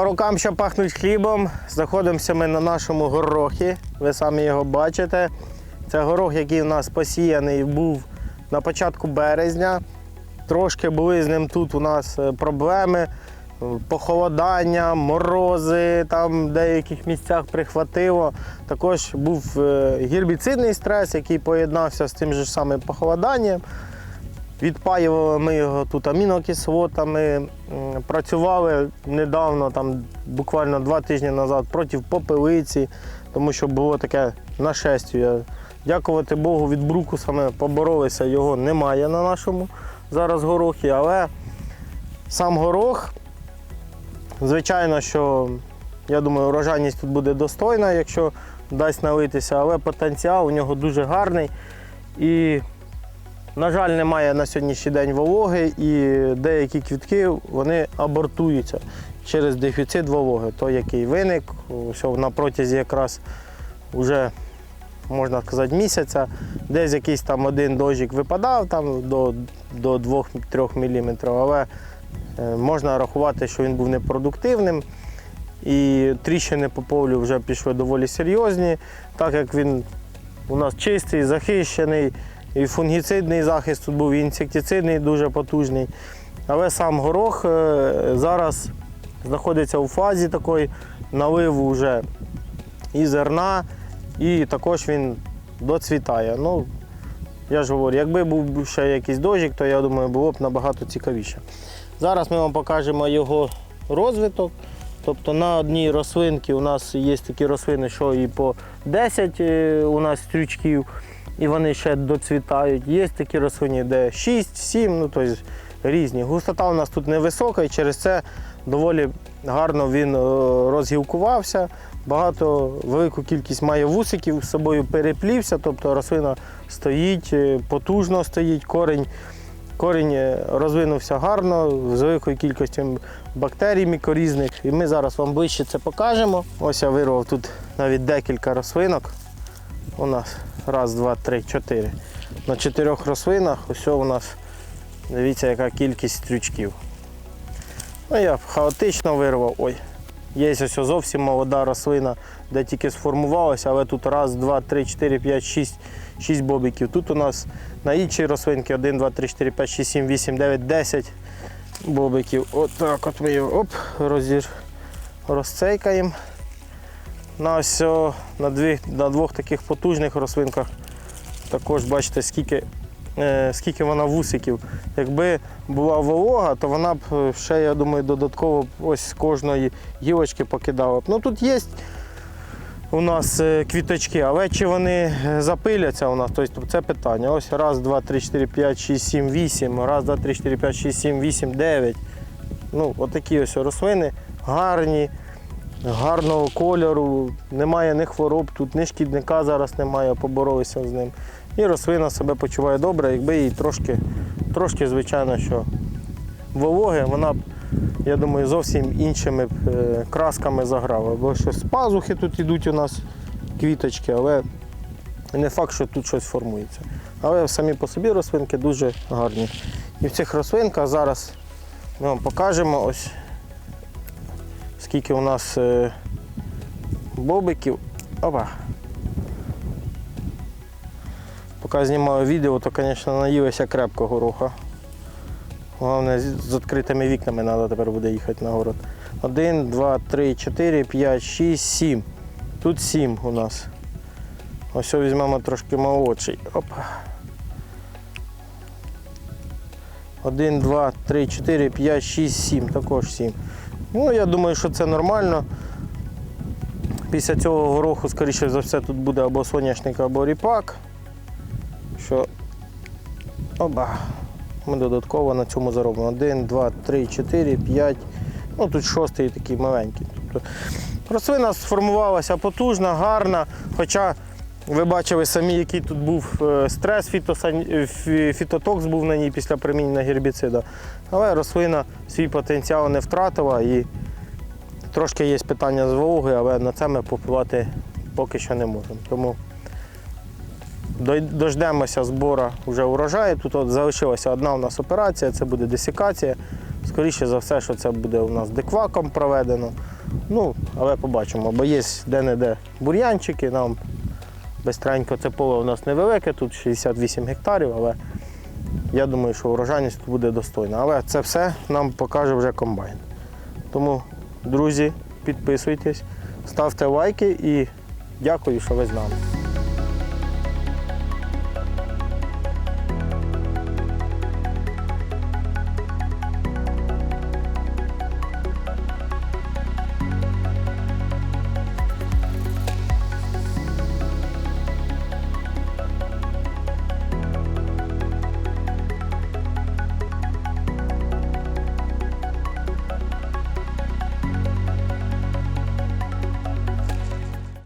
рукам, що пахнуть хлібом. Знаходимося ми на нашому горохі. Ви самі його бачите. Це горох, який у нас посіяний був на початку березня. Трошки були з ним тут у нас е, проблеми. Похолодання, морози, там в деяких місцях прихватило. Також був е, гербіцидний стрес, який поєднався з тим же самим похолоданням. Відпаювали ми його тут амінокислотами, працювали недавно, там буквально два тижні назад, проти попелиці, тому що було таке нашестя. Дякувати Богу, від брукуса ми поборолися, його немає на нашому зараз горохі, але сам горох, звичайно, що я думаю, урожайність тут буде достойна, якщо дасть налитися, але потенціал у нього дуже гарний. І на жаль, немає на сьогоднішній день вологи, і деякі квітки вони абортуються через дефіцит вологи, той, який виник, на протязі якраз вже можна сказати місяця, десь якийсь там один дощик випадав там до, до 2-3 мм, але е, можна рахувати, що він був непродуктивним. І тріщини по полю вже пішли доволі серйозні, так як він у нас чистий, захищений. І фунгіцидний захист тут був, і інсектицидний дуже потужний. Але сам горох е, зараз знаходиться у фазі такої наливу вже і зерна, і також він доцвітає. Ну, я ж говорю, якби був ще якийсь дощик, то я думаю, було б набагато цікавіше. Зараз ми вам покажемо його розвиток. Тобто на одній рослинці у нас є такі рослини, що і по 10 е, у нас стрючків і вони ще доцвітають. Є такі рослини, де 6-7, ну тобто різні. Густота у нас тут невисока, і через це доволі гарно він е, розгілкувався. Багато, велику кількість має вусиків, з собою переплівся, тобто рослина стоїть, е, потужно стоїть, корінь. Корінь е, розвинувся гарно, з великою кількістю бактерій мікорізних. І ми зараз вам ближче це покажемо. Ось я вирвав тут навіть декілька рослинок. У нас раз, два, три, чотири. На чотирьох рослинах ось у нас дивіться, яка кількість стрючків. Ну, я хаотично вирвав. Ой. Є ось зовсім молода рослина, де тільки сформувалася, але тут раз, два, три, чотири, п'ять, шість, шість бобиків. Тут у нас на іншій рослинці 1, 2, 3, 4, 5, 6, 7, 8, 9, 10 бобиків. От так от ми його оп, розір, розцейкаємо. На ось на, дві, на двох таких потужних рослинках також бачите, скільки, е, скільки вона вусиків. Якби була волога, то вона б е, ще, я думаю, додатково ось з кожної гілочки покидала б. Ну тут є у нас е, квіточки, але чи вони е, запиляться у нас, тобто це питання. Ось раз, два, три, чотири, п'ять, шість, сім, вісім, раз, два, три, чотири, п'ять, шість, сім, вісім, дев'ять. Ну, отакі ось рослини гарні, гарного кольору, немає ні хвороб, тут ні шкідника зараз немає, поборолися з ним. І рослина себе почуває добре, якби їй трошки, трошки звичайно, що вологи, вона б, я думаю, зовсім іншими б, е, красками заграла. Бо що з пазухи тут йдуть у нас квіточки, але не факт, що тут щось формується. Але самі по собі рослинки дуже гарні. І в цих рослинках зараз ми вам покажемо ось скільки у нас е, бобиків. Опа. Поки знімаю відео, то, звісно, наїлися крепко гороха. Головне, з відкритими вікнами треба тепер буде їхати на город. Один, два, три, чотири, п'ять, шість, сім. Тут сім у нас. Ось візьмемо трошки молодший. Опа. Один, два, три, чотири, п'ять, шість, сім. Також сім. Ну, я думаю, що це нормально. Після цього гороху, скоріше за все, тут буде або соняшник, або ріпак. Що оба. Ми додатково на цьому заробимо. Один, два, три, чотири, п'ять. Ну тут шостий такий маленький. Тобто рослина сформувалася потужна, гарна. Хоча ви бачили самі, який тут був е, стрес, фітосан... е, фітотокс був на ній після примінення гербіцида. Але рослина свій потенціал не втратила і трошки є питання з вологою, але на це ми попливати поки що не можемо. Тому дождемося збору вже урожаю. Тут от залишилася одна у нас операція, це буде десикація. Скоріше за все, що це буде у нас декваком проведено. Ну, але побачимо, бо є де-не-де бур'янчики, нам безстренько це поле у нас невелике, тут 68 гектарів, але я думаю, що урожайність тут буде достойна. Але це все нам покаже вже комбайн. Тому, друзі, підписуйтесь, ставте лайки і дякую, що ви з нами.